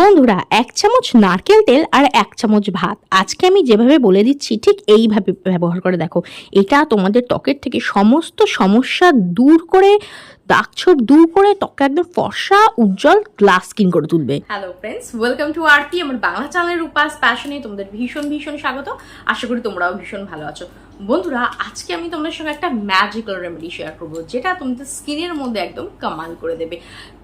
বন্ধুরা, এক চামচ নারকেল তেল আর এক চামচ ভাত। আজকে আমি যেভাবে বলে দিচ্ছি, ঠিক এইভাবে ব্যবহার করে দেখো। এটা তোমাদের ত্বকের থেকে সমস্ত সমস্যা দূর করে দাগ ছোপ দূর করে ত্বককে একদম ফর্সা, উজ্জ্বল গ্লাস স্কিন করে তুলবে। Hello friends welcome to Arati আমার বাংলা চ্যানেলের উপাস প্যাশনে তোমাদের ভীষণ ভীষণ স্বাগত। আশা করি তোমরাও ভীষণ ভালো আছো। বন্ধুরা, আজকে আমি তোমাদের সঙ্গে একটা ম্যাজিক্যাল রেমেডি শেয়ার করব, যেটা তোমাদের স্কিনের মধ্যে একদম কামাল করে দেবে।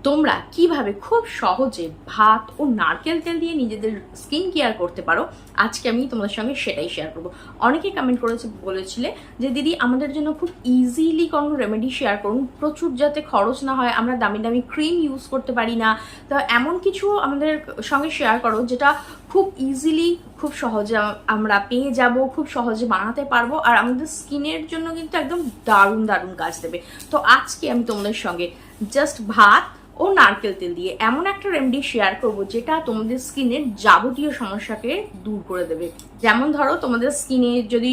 তোমরা কীভাবে খুব সহজে ভাত ও নারকেল তেল দিয়ে নিজেদের স্কিন কেয়ার করতে পারো, আজকে আমি তোমাদের সঙ্গে সেটাই শেয়ার করব। অনেকে কমেন্ট করেছে, বলেছিলে যে, দিদি, আমাদের জন্য খুব ইজিলি কোনো রেমেডি শেয়ার করুন, প্রচুর যাতে খরচ না হয়, আমরা দামি দামি ক্রিম ইউজ করতে পারি না। তো এমন কিছু আমাদের সঙ্গে শেয়ার করো যেটা খুব ইজিলি খুব সহজে আমরা পেয়ে যাব, খুব সহজে বানাতে পারব। আর আমাদের স্কিনের জন্য কিন্তু একদম দারুণ দারুণ কাজ দেবে। তো আজকে আমি তোমাদের সঙ্গে জাস্ট ভাত ও নারকেল তেল দিয়ে এমন একটা রেমেডি শেয়ার করব যেটা তোমাদের স্কিনের যাবতীয় সমস্যাকে দূর করে দেবে। যেমন ধরো তোমাদের স্কিনে যদি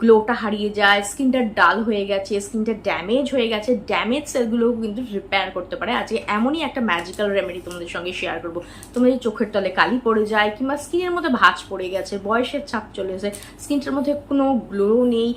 গ্লোটা হারিয়ে যায় স্কিনটা ডাল হয়ে গেছে স্কিনটা ড্যামেজ হয়ে গেছে ড্যামেজ সেলগুলোও কিন্তু রিপেয়ার করতে পারে। আজকে এমনই একটা ম্যাজিক্যাল রেমেডি তোমাদের সঙ্গে শেয়ার করব। তোমাদের চোখের তলে কালি পড়ে যায় কিংবা স্কিনের মধ্যে ভাঁজ পড়ে গেছে, বয়সের ছাপ চলে এসে স্কিনটার মধ্যে কোনো গ্লো নেই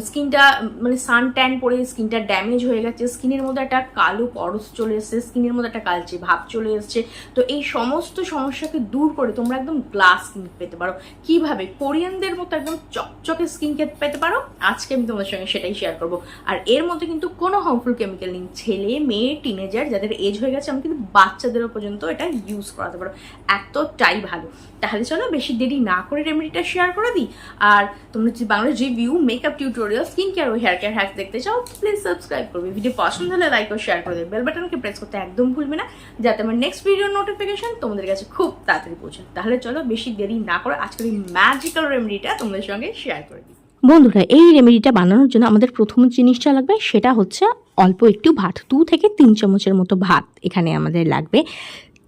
স্কিনটা মানে সান ট্যান পড়ে স্কিনটা ড্যামেজ হয়ে গেছে, স্কিনের মধ্যে একটা কালো পরশ চলে এসেছে, স্কিনের মধ্যে একটা কালচে ভাব চলে এসেছে। তো এই সমস্ত সমস্যাকে দূর করে তোমরা একদম গ্লাস স্কিন পেতে পারো। কীভাবে? কোরিয়ানদের মতো একদম চকচকে স্কিন পেতে পারো। আজকে আমি তোমাদের সঙ্গে সেটাই শেয়ার করব। আর এর মধ্যে কিন্তু কোনো হার্মফুল কেমিক্যাল নেই। ছেলে, মেয়ে টিনেজার যাদের এজ হয়ে গেছে আমি কিন্তু বাচ্চাদেরও পর্যন্ত এটা ইউজ করাতে পারো। এতটাই ভালো। তাহলে চলো বেশি দেরি না করে রেমেডিটা শেয়ার করে দিই। আর তোমরা যদি Bangla review makeup tutorial skin care ও হেয়ার কেয়ার হ্যাক্স দেখতে চাও প্লিজ সাবস্ক্রাইব করবে। ভিডিও পছন্দ হলে লাইক ও শেয়ার করে দেবে বেল বাটনকে প্রেস করতে একদম ভুলবে না, যাতে আমার নেক্সট ভিডিওর নোটিফিকেশন তোমাদের কাছে খুব তাড়াতাড়ি পৌঁছায়। তাহলে চলো বেশি দেরি না করে আজকের এই ম্যাজিক্যাল রেমেডিটা তোমাদের সঙ্গে শেয়ার করে দিই। বন্ধুরা, এই রেমেডিটা বানানোর জন্য আমাদের প্রথম জিনিসটা লাগবে, সেটা হচ্ছে অল্প একটু ভাত, দু থেকে তিন চামচের মতো ভাত এখানে আমাদের লাগবে।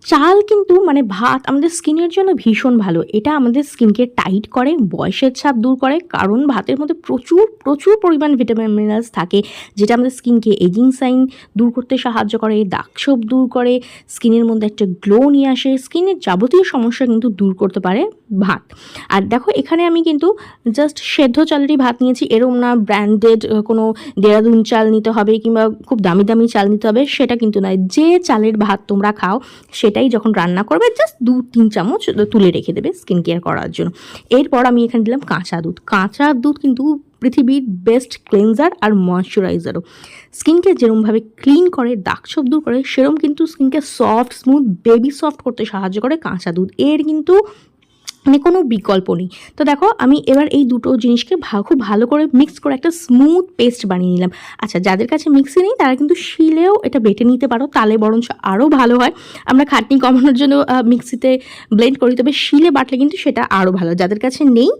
চাল কিন্তু মানে ভাত আমাদের স্কিনের জন্য ভীষণ ভালো। এটা আমাদের স্কিনকে টাইট করে, বয়সের ছাপ দূর করে, কারণ ভাতের মধ্যে প্রচুর প্রচুর পরিমাণ ভিটামিন মিনারেলস থাকে, যেটা আমাদের স্কিনকে এজিং সাইন দূর করতে সাহায্য করে দাগছোপ দূর করে, স্কিনের মধ্যে একটা গ্লো নিয়ে আসে, স্কিনের যাবতীয় সমস্যা কিন্তু দূর করতে পারে ভাত। আর দেখো, এখানে আমি কিন্তু জাস্ট সেদ্ধ চালেরই ভাত নিয়েছি, এরম না ব্র্যান্ডেড কোনো দেরাদুন চাল নিতে হবে, কিংবা খুব দামি দামি চাল নিতে হবে, সেটা কিন্তু নয়। যে চালের ভাত তোমরা খাও সেটাই যখন রান্না করবে জাস্ট দু, তিন চামচ তুলে রেখে দেবে স্কিন কেয়ার করার জন্য। এরপর আমি এখানে দিলাম কাঁচা দুধ। কাঁচা দুধ কিন্তু পৃথিবীর বেস্ট ক্লেনজার আর ময়শ্চারাইজারও স্কিনকে যেরমভাবে ক্লিন করে দাগছোপ দূর করে, সেরম কিন্তু স্কিনকে সফট স্মুথ বেবি সফট করতে সাহায্য করে কাঁচা দুধ। এর কিন্তু মানে কোনো বিকল্প নেই। তো দেখো, আমি এবার এই দুটো জিনিসকে খুব ভালো করে মিক্স করে একটা স্মুথ পেস্ট বানিয়ে নিলাম। আচ্ছা যাদের কাছে মিক্সি নেই, তারা কিন্তু শিলেও এটা বেটে নিতে পারো, তালে বরঞ্চ আরও ভালো হয়। আমরা খাটনি কমানোর জন্য মিক্সিতে ব্লেন্ড করি, তবে শিলে বাটলে কিন্তু সেটা আরও ভালো। যাদের কাছে নেই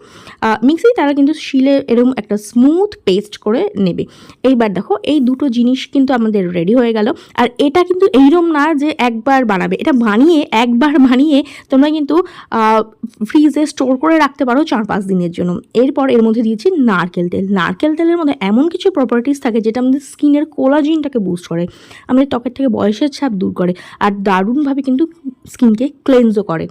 মিক্সি তারা কিন্তু শিলে এরকম একটা স্মুথ পেস্ট করে নেবে। এইবার দেখো, এই দুটো জিনিস কিন্তু আমাদের রেডি হয়ে গেল। আর এটা কিন্তু এইরকম না যে একবার বানাবে, এটা বানিয়ে একবার বানিয়ে তোমরা কিন্তু ফ্রিজে স্টোর করে রাখতে পারো চার পাঁচ দিনের জন্য। এরপর এর মধ্যে দিয়েছি নারকেল তেল। নারকেল তেলের মধ্যে এমন কিছু প্রপার্টিস থাকে যেটা আমাদের স্কিনের কোলাজিনটাকে বুস্ট করে, আমাদের ত্বকের থেকে বয়সের ছাপ দূর করে, আর দারুণভাবে কিন্তু স্কিনকে ক্লেন্সও করে।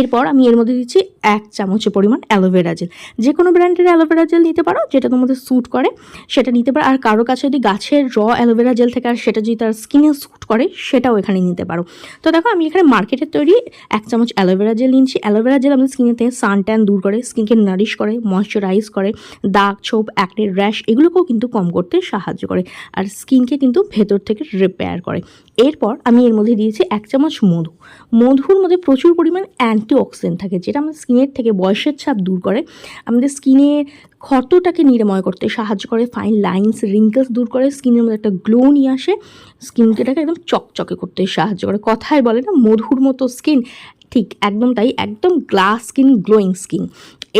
এরপর আমি এর মধ্যে দিচ্ছি এক চামচের পরিমাণ অ্যালোভেরা জেল। যে কোনো ব্র্যান্ডের অ্যালোভেরা জেল নিতে পারো, যেটা তোমাদের স্যুট করে, সেটা নিতে পারো। আর কারও কাছে যদি গাছের র অ্যালোভেরা জেল থেকে আর সেটা যদি তার স্কিনে স্যুট করে, সেটাও এখানে নিতে পারো। তো দেখো, আমি এখানে মার্কেটের তৈরি এক চামচ অ্যালোভেরা জেল নিচ্ছি অ্যালোভেরা জেল আমাদের স্কিনেতে সান ট্যান দূর করে স্কিনকে নারিশ করে ময়শ্চারাইজ করে, দাগ, ছোপ অ্যাকনের র্যাশ এগুলোকেও কিন্তু কম করতে সাহায্য করে। আর স্কিনকে কিন্তু ভেতর থেকে রিপেয়ার করে। এরপর আমি এর মধ্যে দিয়েছি এক চামচ মধু। মধুর মধ্যে প্রচুর পরিমাণ অ্যান্টিঅক্সিডেন্ট থাকে, যেটা আমাদের স্কিনের থেকে বয়সের ছাপ দূর করে। আমাদের স্কিনের ক্ষতটাকে নিরাময় করতে সাহায্য করে ফাইন লাইন্স রিঙ্কেলস দূর করে, স্কিনের মধ্যে একটা গ্লো নিয়ে আসে, স্কিনটাকে একদম চকচকে করতে সাহায্য করে। কথায় বলে না, মধুর মতো স্কিন, ঠিক একদম তাই, একদম গ্লাস স্কিন গ্লোয়িং স্কিন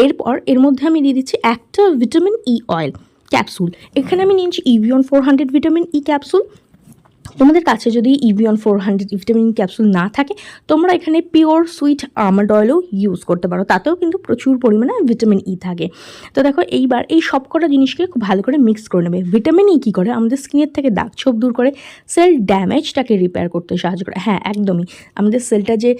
এরপর এর মধ্যে আমি দিয়ে দিচ্ছি একটা ভিটামিন ই অয়েল ক্যাপসুল এখানে আমি নিয়েছি Evion four hundred vitamin E capsule তোমাদের কাছে যদি Evion four hundred vitamin capsule না থাকে, তোমরা এখানে পিওর সুইট আমন্ড অয়েলও ইউজ করতে পারো। তাতেও কিন্তু প্রচুর পরিমাণে ভিটামিন ই থাকে। তো দেখো, এইবার এই সব কটা জিনিসকে খুব ভালো করে মিক্স করে নেবে। ভিটামিন ই কী করে? আমাদের স্কিনের থেকে দাগ ছোপ দূর করে সেল ড্যামেজটাকে রিপেয়ার করতে সাহায্য করে। হ্যাঁ একদমই। আমাদের সেলটা যে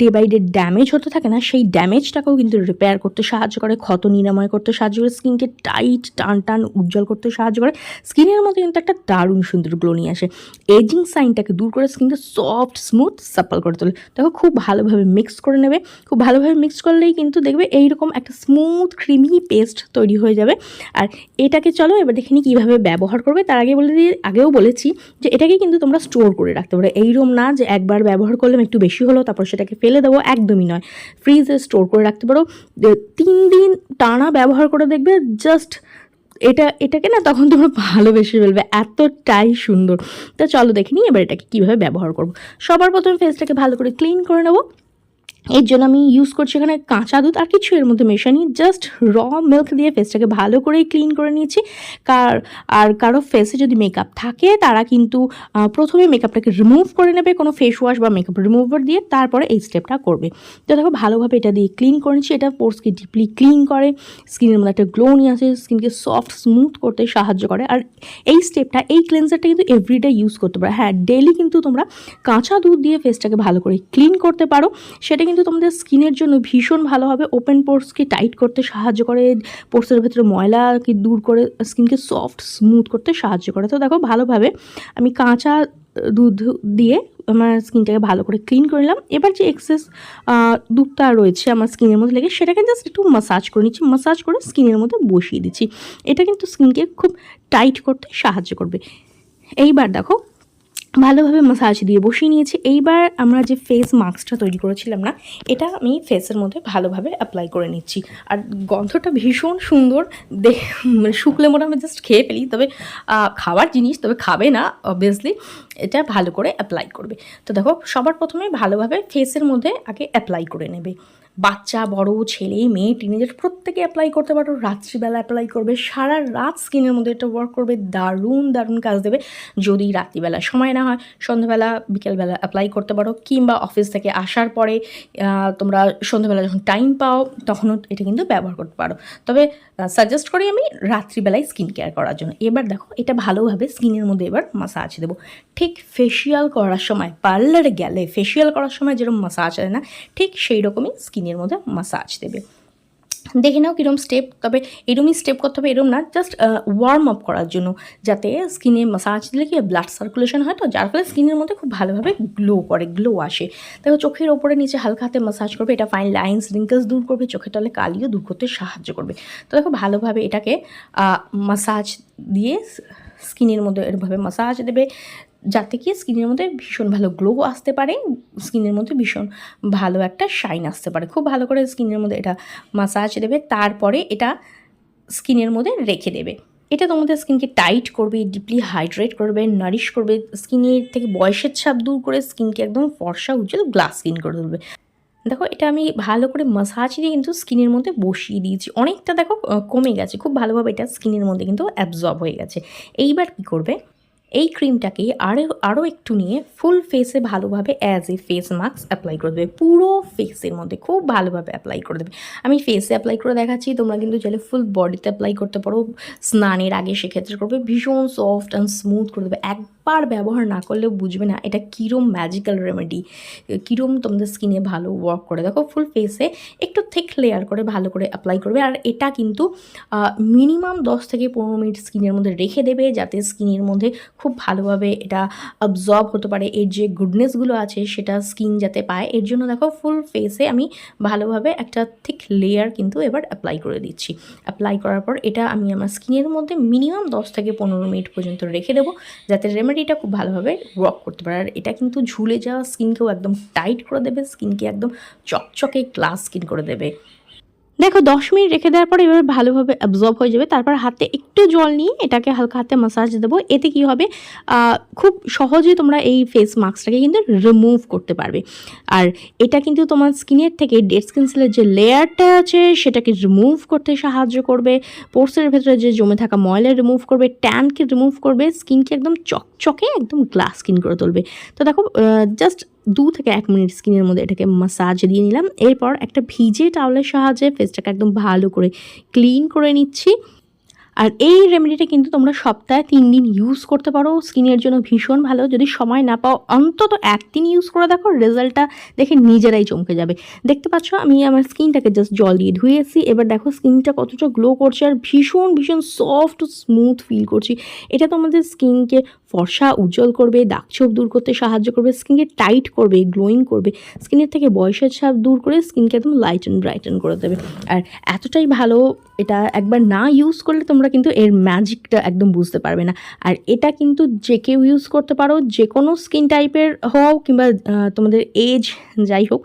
ডে বাই ডে ড্যামেজ হতে থাকে না, সেই ড্যামেজটাকেও কিন্তু রিপেয়ার করতে সাহায্য করে। ক্ষত নিরাময় করতে সাহায্য করে। স্কিনকে টাইট টান টান, উজ্জ্বল করতে সাহায্য করে। স্কিনের মধ্যে কিন্তু একটা দারুণ সুন্দর গ্লো নিয়ে আসে। এজিং সাইনটাকে দূর করে স্কিনকে সফট, স্মুথ সাপল করে তোলে। দেখো খুব ভালোভাবে মিক্স করে নেবে। খুব ভালোভাবে মিক্স করলেই কিন্তু দেখবে এইরকম একটা স্মুথ, ক্রিমি পেস্ট তৈরি হয়ে যাবে। আর এটাকে চলো এবার দেখে নিই কীভাবে ব্যবহার করবে। তার আগে বলে দিয়ে আগেও বলেছি যে এটাকে কিন্তু তোমরা স্টোর করে রাখতে পারো। এইরকম না যে একবার ব্যবহার করলাম, একটু বেশি হলো, তারপর সেটাকে ফেলে দেবো, একদমই নয়। ফ্রিজে স্টোর করে রাখতে পারো। তিন দিন টানা ব্যবহার করে দেখবে, জাস্ট এটা, এটাকে না তখন তোমরা ভালোবেসে ফেলবে, এতটাই সুন্দর। তা চলো দেখে নিই, এবার এটাকে কীভাবে ব্যবহার করব। সবার প্রথমে ফেসটাকে ভালো করে ক্লিন করে নেব। এর জন্য আমি ইউজ করছি এখানে কাঁচা দুধ আর কিছু এর মধ্যে মেশানি। জাস্ট র মিল্ক দিয়ে ফেসটাকে ভালো করে ক্লিন করে নিয়েছি। কার আর কারও ফেসে যদি মেকআপ থাকে, তারা কিন্তু প্রথমে মেকআপটাকে রিমুভ করে নেবে কোনো ফেস ওয়াশ বা মেকআপ রিমুভার দিয়ে, তারপরে এই স্টেপটা করবে। তো দেখো ভালোভাবে এটা দিয়ে ক্লিন করে নিচ্ছি। এটা পোর্সকে ডিপলি ক্লিন করে স্কিনের মধ্যে একটা গ্লো নিয়ে আসে স্কিনকে সফট স্মুথ করতে সাহায্য করে। আর এই স্টেপটা এই ক্লেন্সারটা কিন্তু এভরিডে ইউজ করতে পারো। হ্যাঁ ডেলি কিন্তু তোমরা কাঁচা দুধ দিয়ে ফেসটাকে ভালো করে ক্লিন করতে পারো। সেটা কিন্তু তোমাদের স্কিনের জন্য ভীষণ ভালো হবে। ওপেন পোর্সকে টাইট করতে সাহায্য করে পোর্সের ভেতরে ময়লাকে দূর করে স্কিনকে সফট স্মুথ করতে সাহায্য করে। তো দেখো ভালোভাবে আমি কাঁচা দুধ দিয়ে আমার স্কিনটাকে ভালো করে ক্লিন করে নিলাম। এবার যে এক্সেস দুধটা রয়েছে আমার স্কিনের মধ্যে লেগে, সেটাকে জাস্ট একটু মাসাজ করে নিচ্ছি। মাসাজ করে স্কিনের মধ্যে বসিয়ে দিচ্ছি। এটা কিন্তু স্কিনকে খুব টাইট করতে সাহায্য করবে। এইবার দেখো ভালোভাবে মাসাজ দিয়ে বসিয়ে নিয়েছি। এইবার আমরা যে ফেস মাস্কটা তৈরি করেছিলাম না, এটা আমি ফেসের মধ্যে ভালোভাবে অ্যাপ্লাই করে নিচ্ছি। আর গন্ধটা ভীষণ সুন্দর, দেখ মানে শুকলে মোটা আমি জাস্ট খেয়ে ফেলি, তবে খাওয়ার জিনিস, তবে খাবে না অবভিয়াসলি এটা ভালো করে অ্যাপ্লাই করবে। তো দেখো, সবার প্রথমে ভালোভাবে ফেসের মধ্যে আগে অ্যাপ্লাই করে নেবে। বাচ্চা, বড়, ছেলে, মেয়ে টিনেজার প্রত্যেকে অ্যাপ্লাই করতে পারো। রাত্রিবেলা অ্যাপ্লাই করবে, সারা রাত স্কিনের মধ্যে এটা ওয়ার্ক করবে, দারুণ দারুণ কাজ দেবে। যদি রাত্রিবেলা সময় না হয়, সন্ধ্যাবেলা, বিকেলবেলা অ্যাপ্লাই করতে পারো কিংবা অফিস থেকে আসার পরে তোমরা সন্ধ্যাবেলা যখন টাইম পাও, তখনও এটা কিন্তু ব্যবহার করতে পারো। তবে সাজেস্ট করি আমি রাত্রিবেলায় স্কিন কেয়ার করার জন্য। এবার দেখো, এটা ভালোভাবে স্কিনের মধ্যে এবার মাসাজ দেবো। ঠিক ফেসিয়াল করার সময় পার্লারে গেলে ফেসিয়াল করার সময় যেরকম মাসাজ দেয় না, ঠিক সেই রকমই স্কিনের মধ্যে মাসাজ দেবে। দেখে নাও কীরকম স্টেপ তবে এরমই স্টেপ করতে হবে, এরম না জাস্ট ওয়ার্ম আপ করার জন্য, যাতে স্কিনে মাসাজ দিলে কি ব্লাড সার্কুলেশন হয় তো, যার ফলে স্কিনের মধ্যে খুব ভালোভাবে গ্লো করে গ্লো আসে। দেখো চোখের ওপরে নিচে হালকা হাতে মাসাজ করবে, এটা ফাইন লাইন্স রিঙ্কেলস দূর করবে, চোখের তলে কালিও দূর করতে সাহায্য করবে। তো দেখো ভালোভাবে এটাকে মাসাজ দিয়ে স্কিনের মধ্যে এরভাবে মাসাজ দেবে যাতে কি স্কিনের মধ্যে ভীষণ ভালো গ্লো আসতে পারে, স্কিনের মধ্যে ভীষণ ভালো একটা শাইন আসতে পারে। খুব ভালো করে স্কিনের মধ্যে এটা মাসাজ দেবে, তারপরে এটা স্কিনের মধ্যে রেখে দেবে। এটা তোমাদের স্কিনকে টাইট করবে ডিপলি হাইড্রেট করবে নারিশ করবে, স্কিনের থেকে বয়সের ছাপ দূর করে স্কিনকে একদম ফর্সা, উজ্জ্বল গ্লাস স্কিন করে তুলবে। দেখো, এটা আমি ভালো করে মাসাজ দিয়ে কিন্তু স্কিনের মধ্যে বসিয়ে দিয়েছি। অনেকটা দেখো কমে গেছে, খুব ভালোভাবে এটা স্কিনের মধ্যে কিন্তু অ্যাবজর্ব হয়ে গেছে। এইবার কি করবে? এই ক্রিমটাকে আরও আরও একটু নিয়ে ফুল ফেসে ভালোভাবে as a face mask apply করে দেবে। পুরো ফেসের মধ্যে খুব ভালোভাবে অ্যাপ্লাই করে দেবে। আমি ফেসে অ্যাপ্লাই করে দেখাচ্ছি, তোমরা কিন্তু চাইলে ফুল বডিতে অ্যাপ্লাই করতে পারো। স্নানের আগে সেক্ষেত্রে করবে, ভীষণ সফট অ্যান্ড স্মুথ করে দেবে। একবার ব্যবহার না করলেও বুঝবে না এটা কীরম ম্যাজিক্যাল রেমেডি কীরম তোমাদের স্কিনে ভালো ওয়ার্ক করে। দেখো ফুল ফেসে একটু থিক লেয়ার করে ভালো করে অ্যাপ্লাই করবে। আর এটা কিন্তু মিনিমাম দশ থেকে পনেরো মিনিট স্কিনের মধ্যে রেখে দেবে, যাতে স্কিনের মধ্যে খুব ভালোভাবে এটা অবজর্ব হতে পারে। এর যে গুডনেসগুলো আছে, সেটা স্কিন যাতে পায়, এর জন্য দেখো ফুল ফেসে আমি ভালোভাবে একটা থিক লেয়ার কিন্তু এবার অ্যাপ্লাই করে দিচ্ছি। অ্যাপ্লাই করার পর এটা আমি আমার স্কিনের মধ্যে মিনিমাম দশ থেকে পনেরো মিনিট পর্যন্ত রেখে দেবো, যাতে রেমেডিটা খুব ভালোভাবে ওয়ার্ক করতে পারে। আর এটা কিন্তু ঝুলে যাওয়া স্কিনকেও একদম টাইট করে দেবে স্কিনকে একদম চকচকে গ্লাস স্কিন করে দেবে। দেখো, দশ মিনিট রেখে দেওয়ার পরে এবার ভালোভাবে অ্যাবজর্ব হয়ে যাবে। তারপর হাতে একটু জল নিয়ে এটাকে হালকা হাতে মাসাজ দেবো। এতে কি হবে? খুব সহজেই তোমরা এই ফেস মাস্কটাকে কিন্তু রিমুভ করতে পারবে। আর এটা কিন্তু তোমার স্কিনের থেকে ডেড স্কিন সেলের যে লেয়ারটা আছে, সেটাকে রিমুভ করতে সাহায্য করবে। পোর্সের ভেতরে যে জমে থাকা ময়লা রিমুভ করবে ট্যানকে রিমুভ করবে স্কিনকে একদম চকচকে একদম গ্লাস স্কিন করে তুলবে। তো দেখো জাস্ট দু থেকে এক মিনিট স্কিনের মধ্যে এটাকে মাসাজ দিয়ে নিলাম। এরপর একটা ভিজে টাওয়ালের সাহায্যে ফেসটাকে একদম ভালো করে ক্লিন করে নিচ্ছি। আর এই রেমেডিটা কিন্তু তোমরা সপ্তাহে তিন দিন ইউজ করতে পারো। স্কিনের জন্য ভীষণ ভালো। যদি সময় না পাও, অন্তত একদিন ইউজ করে দেখো রেজাল্টটা দেখে নিজেরাই চমকে যাবে। দেখতে পাচ্ছ, আমি আমার স্কিনটাকে জাস্ট জল দিয়ে ধুয়েছি। এবার দেখো স্কিনটা কতটা গ্লো করছে আর ভীষণ ভীষণ সফট স্মুথ ফিল করছি। এটা তোমাদের স্কিনকে ফর্সা, উজ্জ্বল করবে, দাগ ছোপ দূর করতে সাহায্য করবে স্কিনকে টাইট করবে গ্লোয়িং করবে। স্কিনের থেকে বয়সের ছাপ দূর করে স্কিনকে একদম লাইট অ্যান্ড ব্রাইটেন করে দেবে। আর এতটাই ভালো এটা একবার না ইউজ করলে তোমরা কিন্তু এর ম্যাজিকটা একদম বুঝতে পারবে না। আর এটা কিন্তু যে কেউ ইউজ করতে পারো, যে কোনো স্কিন টাইপের হও কিংবা তোমাদের এজ যাই হোক,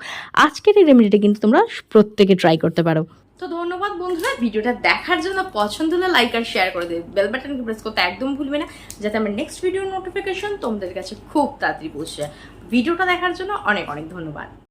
আজকের এই রেমেডিটা কিন্তু তোমরা প্রত্যেকে ট্রাই করতে পারো। তো ধন্যবাদ বন্ধুরা, ভিডিওটা দেখার জন্য পছন্দ হলে লাইক আর শেয়ার করে দেবে। বেল বাটনকে প্রেস করতে একদম ভুলবে না, যাতে আমার নেক্সট ভিডিওর নোটিফিকেশন তোমাদের কাছে খুব তাড়াতাড়ি পৌঁছে যায়। ভিডিওটা দেখার জন্য অনেক অনেক ধন্যবাদ।